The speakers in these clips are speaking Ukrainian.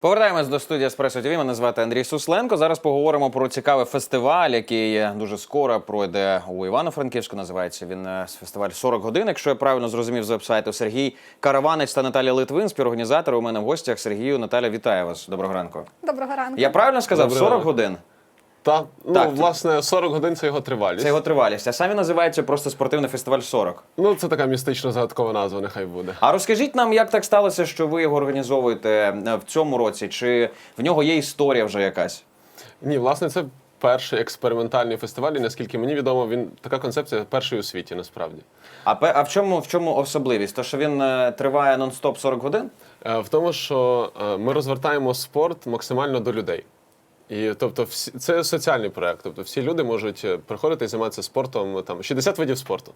Повертаємось до студії Еспресо ТВ. Мене звати Андрій Сусленко. Зараз поговоримо про цікавий фестиваль, який дуже скоро пройде у Івано-Франківську. Називається він е, фестиваль 40 годин. Якщо я правильно зрозумів з вебсайту Сергій Караванець та Наталя Литвин, співорганізатори. У мене в гостях Сергію Наталя. Вітаю вас. Доброго ранку. Доброго ранку. Я правильно сказав? Доброго 40 ранку. годин. Та, ну, Так, власне, 40 годин це його тривалість. Це його тривалість. А самі називається просто спортивний фестиваль 40. Ну, це така містично загадкова назва, нехай буде. А розкажіть нам, як так сталося, що ви його організовуєте е, в цьому році? Чи в нього є історія вже якась? Ні, власне, це перший експериментальний фестиваль, і наскільки мені відомо, він така концепція перший у світі, насправді. А, пе- а в чому в чому особливість? То, що він е, триває нон-стоп 40 годин? Е, В тому, що е, ми розвертаємо спорт максимально до людей. І тобто, всі, це соціальний проект. Тобто, всі люди можуть е, приходити і займатися спортом. Там 60 видів спорту.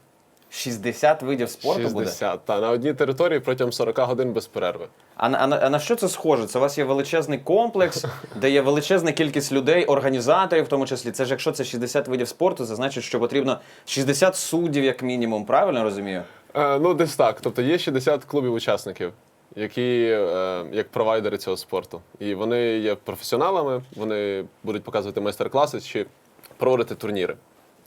60 видів спорту буде? 60, та на одній території протягом 40 годин без перерви. А, а, а на що це схоже? Це у вас є величезний комплекс, де є величезна кількість людей, організаторів, в тому числі. Це ж якщо це 60 видів спорту, це значить, що потрібно 60 суддів, як мінімум. Правильно розумію? Е, ну, десь так. Тобто є 60 клубів учасників, які е, як провайдери цього спорту. І вони є професіоналами, вони будуть показувати майстер-класи чи проводити турніри.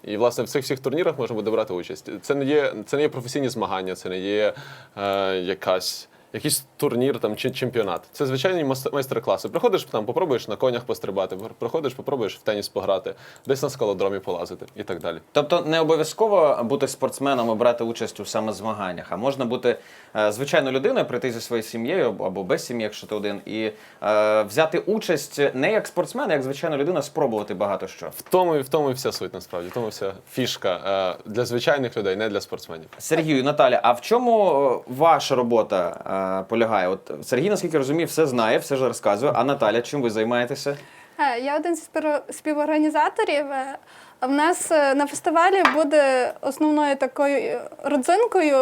І, власне, в цих всіх турнірах можна буде брати участь. Це не є, це не є професійні змагання, це не є е, якась. Якийсь турнір там чи чемпіонат. Це звичайні майстер-класи. Приходиш там, попробуєш на конях пострибати, приходиш, попробуєш в теніс пограти, десь на скалодромі полазити і так далі. Тобто не обов'язково бути спортсменом і брати участь у саме змаганнях, а можна бути е, звичайною людиною, прийти зі своєю сім'єю або- без сім'ї, якщо ти один, і е, взяти участь не як спортсмен, а як звичайна людина, спробувати багато що. В тому і в тому і вся суть насправді. В тому вся фішка е, для звичайних людей, не для спортсменів. Сергію, Наталя, а в чому е, ваша робота полягає? От Сергій, наскільки розумію, все знає, все ж розказує. А Наталя, чим ви займаєтеся? Е, Я один з співорганізаторів. Е, В нас е, на фестивалі буде основною такою родзинкою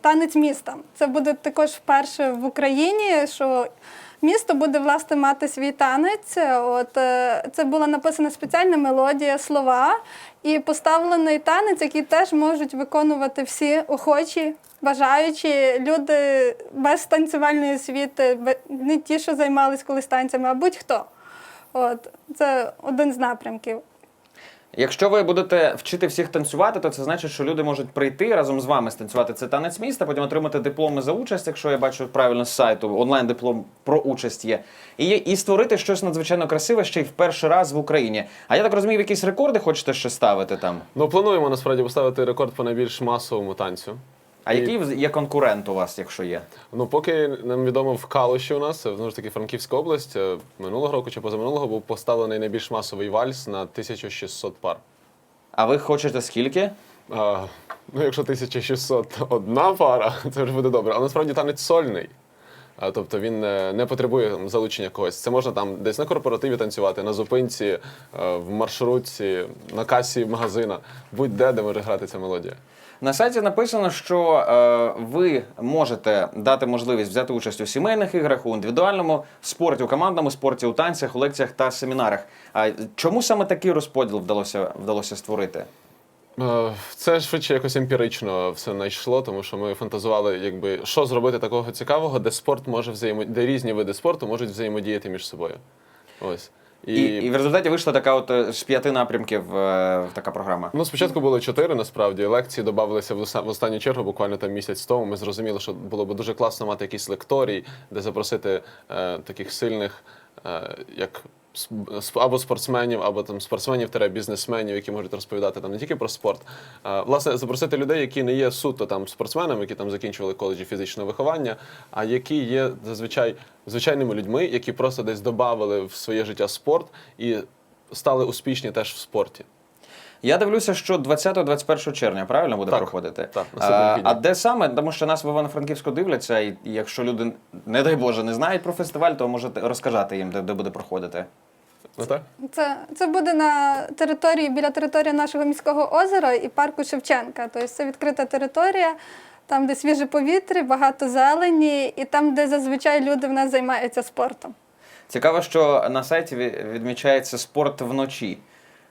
танець міста. Це буде також вперше в Україні, що місто буде власне мати свій танець. От е, це була написана спеціальна мелодія, слова і поставлений танець, який теж можуть виконувати всі охочі. Бажаючі люди без танцювальної освіти, не ті, що займались колись танцями, а будь-хто. От це один з напрямків. Якщо ви будете вчити всіх танцювати, то це значить, що люди можуть прийти разом з вами станцювати це танець міста, потім отримати дипломи за участь, якщо я бачу правильно з сайту, онлайн диплом про участь є. І, і створити щось надзвичайно красиве ще й в перший раз в Україні. А я так розумію, якісь рекорди хочете ще ставити там. Ну плануємо насправді поставити рекорд по найбільш масовому танцю. А який є конкурент у вас, якщо є? Ну, поки нам відомо в Калуші у нас, знову ж таки Франківська область, е, минулого року чи позаминулого був поставлений найбільш масовий вальс на 1600 пар. А ви хочете скільки? А, ну, якщо 1601 пара, це вже буде добре. Але насправді танець сольний. А, тобто він е, не потребує залучення когось. Це можна там десь на корпоративі танцювати, на зупинці, е, в маршрутці, на касі магазина, будь-де, де може грати ця мелодія. На сайті написано, що е, ви можете дати можливість взяти участь у сімейних іграх, у індивідуальному спорті, у командному спорті, у танцях, у лекціях та семінарах. А чому саме такий розподіл вдалося вдалося створити? Е, Це швидше якось емпірично все знайшло, тому що ми фантазували, якби що зробити такого цікавого, де спорт може взаємо... де різні види спорту можуть взаємодіяти між собою. Ось. І, і в результаті вийшла така от е, з п'яти напрямків е, така програма. Ну, спочатку було чотири, насправді. Лекції додавалися в в останню чергу, буквально там місяць тому. Ми зрозуміли, що було б дуже класно мати якийсь лекторій, де запросити е, таких сильних, е, як або спортсменів, або там спортсменів бізнесменів, які можуть розповідати там не тільки про спорт. А, власне, запросити людей, які не є суто там спортсменами, які там закінчували коледжі фізичного виховання, а які є зазвичай звичайними людьми, які просто десь додавали в своє життя спорт і стали успішні теж в спорті. Я дивлюся, що 20-21 червня правильно буде Так, проходити. так, а, а де саме? Тому що нас в Івано-Франківську дивляться, і, і якщо люди, не дай Боже, не знають про фестиваль, то можете розказати їм, де, де буде проходити. Ну? Це, це буде на території біля території нашого міського озера і парку Шевченка. Тобто це відкрита територія, там, де свіже повітря, багато зелені, і там, де зазвичай люди в нас займаються спортом. Цікаво, що на сайті відмічається спорт вночі.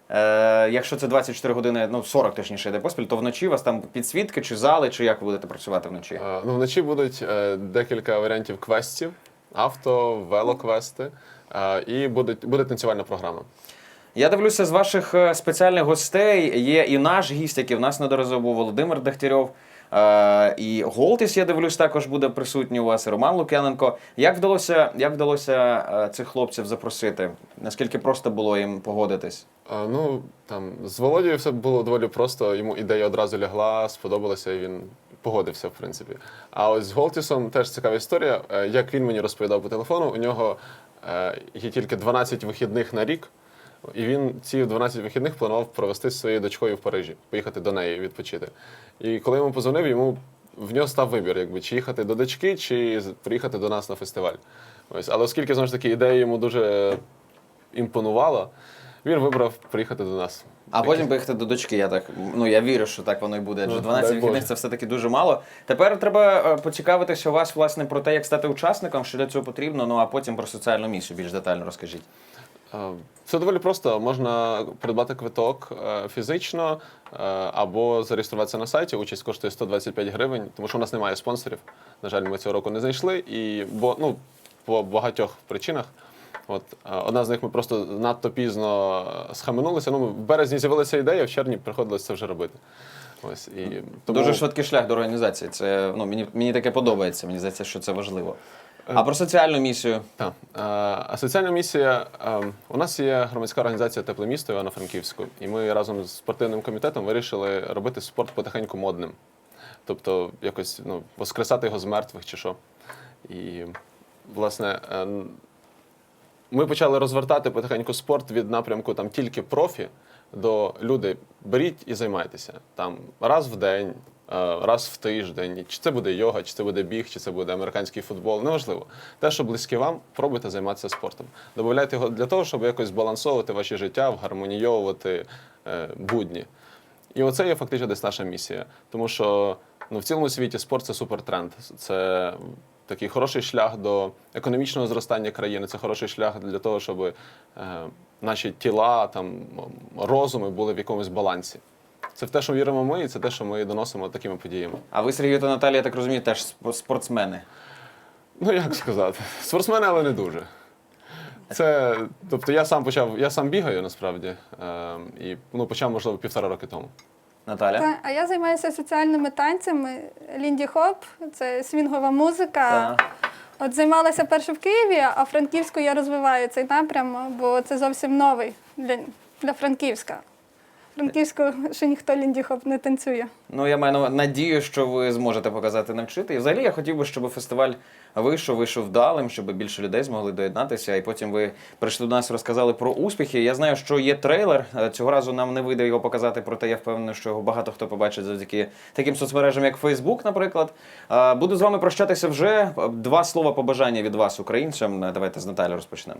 Е, якщо це 24 години, ну 40 точніше йде поспіль, то вночі у вас там підсвітки чи зали, чи як ви будете працювати вночі? Е, Ну, вночі будуть е, декілька варіантів квестів. авто, велоквести е, і буде, буде танцювальна програма. Я дивлюся з ваших е, спеціальних гостей. Є і наш гість, який в нас неодноразово був Володимир Дегтярьов. Е, і Голтіс, я дивлюсь, також буде присутній у вас, Роман Лук'яненко. Як вдалося, як вдалося е, цих хлопців запросити? Наскільки просто було їм погодитись? Е, Ну там з Володією все було доволі просто. Йому ідея одразу лягла, сподобалася, і він погодився, в принципі. А ось з Голтісом теж цікава історія. Е, Як він мені розповідав по телефону, у нього є тільки 12 вихідних на рік, і він ці 12 вихідних планував провести зі своєю дочкою в Парижі, поїхати до неї відпочити. І коли йому позвонив, йому в нього став вибір, якби чи їхати до дочки, чи приїхати до нас на фестиваль. Ось, але оскільки знову ж таки ідея йому дуже імпонувала, він вибрав приїхати до нас. А потім поїхати до дочки. Я так ну я вірю, що так воно і буде. Адже Ну, 12 вихідних це все таки дуже мало. Тепер треба е, поцікавитися у вас власне про те, як стати учасником, що для цього потрібно. Ну а потім про соціальну місію більш детально розкажіть. Е, Все доволі просто. Можна придбати квиток е, фізично е, або зареєструватися на сайті. Участь коштує 125 гривень, тому що у нас немає спонсорів. На жаль, ми цього року не знайшли. І бо ну по багатьох причинах. От е, одна з них ми просто надто пізно схаменулися. Ну, в березні з'явилася ідея, в червні приходилось це вже робити. Ось і тому... Дуже швидкий шлях до організації. Це ну мені мені таке подобається. Мені здається, що це важливо. А про соціальну місію Так. А соціальна місія. е, У нас є громадська організація Тепле місто Івано-Франківську, і ми разом з спортивним комітетом вирішили робити спорт потихеньку модним. Тобто якось ну, воскресати його з мертвих чи що. І, власне, е, ми почали розвертати потихеньку спорт від напрямку там тільки профі до люди беріть і займайтеся там раз в день, раз в тиждень. Чи це буде йога, чи це буде біг, чи це буде американський футбол, неважливо. Те, що близьке вам, пробуйте займатися спортом. Добавляйте його для того, щоб якось збалансовувати ваше життя, вгармонійовувати е, будні. І оце є фактично десь наша місія. Тому що ну, в цілому світі спорт це супертренд. Це такий хороший шлях до економічного зростання країни, це хороший шлях для того, щоб е, наші тіла, там, розуми були в якомусь балансі. Це в те, що віримо ми, і це те, що ми доносимо такими подіями. А ви, Сергію та Наталія, я так розумію, теж спо- спортсмени. Ну, як сказати, спортсмени, але не дуже. Це, тобто я сам почав, я сам бігаю насправді, е, і ну, почав, можливо, півтора роки тому. Наталя? Та, а я займаюся соціальними танцями. Лінді Хоп, це свінгова музика. Та. От займалася перше в Києві, а Франківську я розвиваю цей напрям, бо це зовсім новий для, для Франківська. Франківську ще ніхто лінді хоп не танцює. Ну, я маю на- надію, що ви зможете показати навчити. І взагалі я хотів би, щоб фестиваль вийшов, вийшов вдалим, щоб більше людей змогли доєднатися. І потім ви прийшли до нас розказали про успіхи. Я знаю, що є трейлер. Е, Цього разу нам не вийде його показати, проте я впевнений, що його багато хто побачить завдяки таким соцмережам, як Facebook, наприклад. Е, Буду з вами прощатися вже. Два слова побажання від вас, українцям. Е, Давайте з Наталі розпочнемо.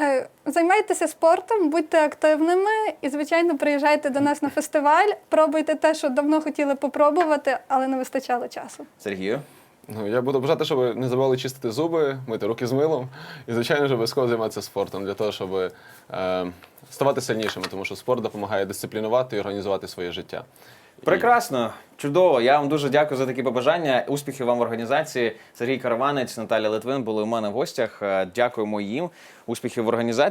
Е, Займайтеся спортом, будьте активними і, звичайно, приїжджайте до нас на фестиваль. Пробуйте те, що давно хотіли попробувати, але не вистачало часу. Сергію. Ну, я буду бажати, щоб не забували чистити зуби, мити руки з милом і, звичайно ж, обов'язково займатися спортом для того, щоб е, ставати сильнішими, тому що спорт допомагає дисциплінувати і організувати своє життя. Прекрасно, чудово. Я вам дуже дякую за такі побажання. Успіхів вам в організації. Сергій Караванець, Наталя Литвин були у мене в гостях. Е, Дякуємо їм. Успіхів в організації.